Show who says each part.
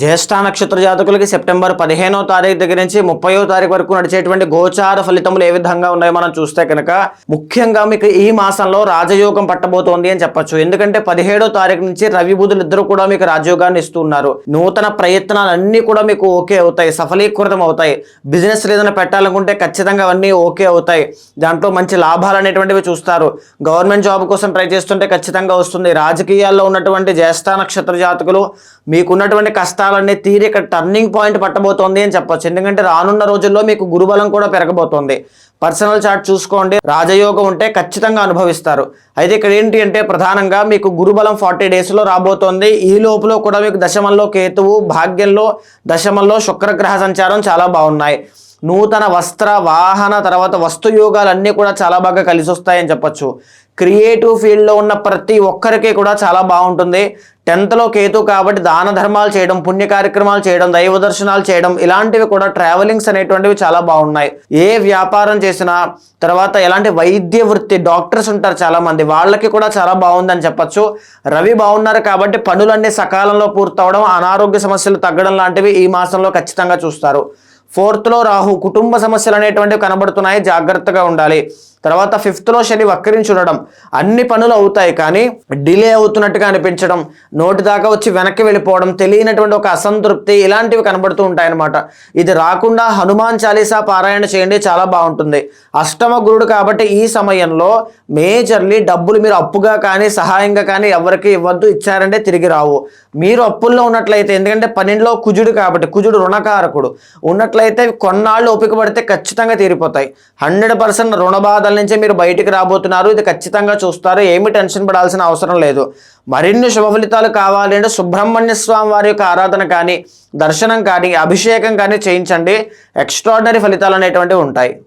Speaker 1: జ్యేష్ఠ నక్షత్ర జాతకులకి సెప్టెంబర్ పదిహేనో తారీఖు దగ్గర నుంచి ముప్పయో తారీఖు వరకు నడిచేటువంటి గోచార ఫలితములు ఏ విధంగా ఉన్నాయో మనం చూస్తే కనుక ముఖ్యంగా మీకు ఈ మాసంలో రాజయోగం పట్టబోతోంది అని చెప్పొచ్చు. ఎందుకంటే పదిహేడో తారీఖు నుంచి రవి బుధులు ఇద్దరు కూడా మీకు రాజయోగాన్ని ఇస్తున్నారు నూతన ప్రయత్నాలన్నీ కూడా మీకు ఓకే అవుతాయి సఫలీకృతం అవుతాయి బిజినెస్ ఏదైనా పెట్టాలనుకుంటే ఖచ్చితంగా అవన్నీ ఓకే అవుతాయి. దాంట్లో మంచి లాభాలు అనేటువంటివి చూస్తారు. గవర్నమెంట్ జాబ్ కోసం ట్రై చేస్తుంటే ఖచ్చితంగా వస్తుంది. రాజకీయాల్లో ఉన్నటువంటి జ్యేష్ఠ నక్షత్ర జాతకులు మీకున్నటువంటి కష్టాలన్నీ తీరి ఇక్కడ టర్నింగ్ పాయింట్ పట్టబోతోంది అని చెప్పొచ్చు. ఎందుకంటే రానున్న రోజుల్లో మీకు గురుబలం కూడా పెరగబోతోంది. పర్సనల్ చార్ట్ చూసుకోండి. రాజయోగం ఉంటే ఖచ్చితంగా అనుభవిస్తారు. అయితే ఇక్కడ ఏంటి అంటే ప్రధానంగా మీకు గురుబలం ఫార్టీ డేస్లో రాబోతోంది. ఈ లోపల కూడా మీకు దశమంలో కేతువు భాగ్యంలో దశమంలో శుక్రగ్రహ సంచారం చాలా బాగున్నాయి. నూతన వస్త్ర వాహన తర్వాత వస్తు యోగాలన్నీ కూడా చాలా బాగా కలిసి వస్తాయని చెప్పొచ్చు క్రియేటివ్ ఫీల్డ్లో ఉన్న ప్రతి ఒక్కరికి కూడా చాలా బాగుంటుంది. టెన్త్లో కేతు కాబట్టి దాన ధర్మాలు చేయడం పుణ్య కార్యక్రమాలు చేయడం దైవ దర్శనాలు చేయడం ఇలాంటివి కూడా ట్రావెలింగ్స్ అనేటువంటివి చాలా బాగున్నాయి. ఏ వ్యాపారం చేసినా తర్వాత ఎలాంటి వైద్య వృత్తి డాక్టర్స్ ఉంటారు చాలామంది వాళ్ళకి కూడా చాలా బాగుందని చెప్పచ్చు. రవి బాగున్నారు కాబట్టి పనులన్నీ సకాలంలో పూర్తవడం అనారోగ్య సమస్యలు తగ్గడం లాంటివి ఈ మాసంలో ఖచ్చితంగా చూస్తారు. ఫోర్త్లో రాహు కుటుంబ సమస్యలు అనేటువంటివి కనబడుతున్నాయి జాగ్రత్తగా ఉండాలి. తర్వాత ఫిఫ్త్లో శని వక్రించి ఉండడం. అన్ని పనులు అవుతాయి కానీ డిలే అవుతున్నట్టుగా అనిపించడం నోటి దాకా వచ్చి వెనక్కి వెళ్ళిపోవడం తెలియనటువంటి ఒక అసంతృప్తి ఇలాంటివి కనబడుతూ ఉంటాయన్నమాట. ఇది రాకుండా హనుమాన్ చాలీసా పారాయణ చేయండి చాలా బాగుంటుంది. అష్టమ గురుడు కాబట్టి ఈ సమయంలో మేజర్లీ డబ్బులు మీరు అప్పుగా కానీ సహాయంగా కానీ ఎవరికి ఇవ్వద్దు ఇచ్చారంటే తిరిగి రావు. మీరు అప్పుల్లో ఉన్నట్లయితే ఎందుకంటే పన్నెండులో కుజుడు కాబట్టి కుజుడు రుణకారకుడు. ఉన్నట్లయితే కొన్నాళ్ళు ఓపిక పడితే ఖచ్చితంగా తీరిపోతాయి. హండ్రెడ్ పర్సెంట్ రుణ బాధల నుంచి మీరు బయటికి రాబోతున్నారు. ఇది ఖచ్చితంగా చూస్తారు. ఏమి టెన్షన్ పడాల్సిన అవసరం లేదు. మరిన్ని శుభ ఫలితాలు కావాలి అంటే సుబ్రహ్మణ్య స్వామి వారి యొక్క ఆరాధన కానీ దర్శనం కానీ అభిషేకం కానీ చేయించండి. ఎక్స్ట్రాడినరీ ఫలితాలు అనేటువంటివి ఉంటాయి.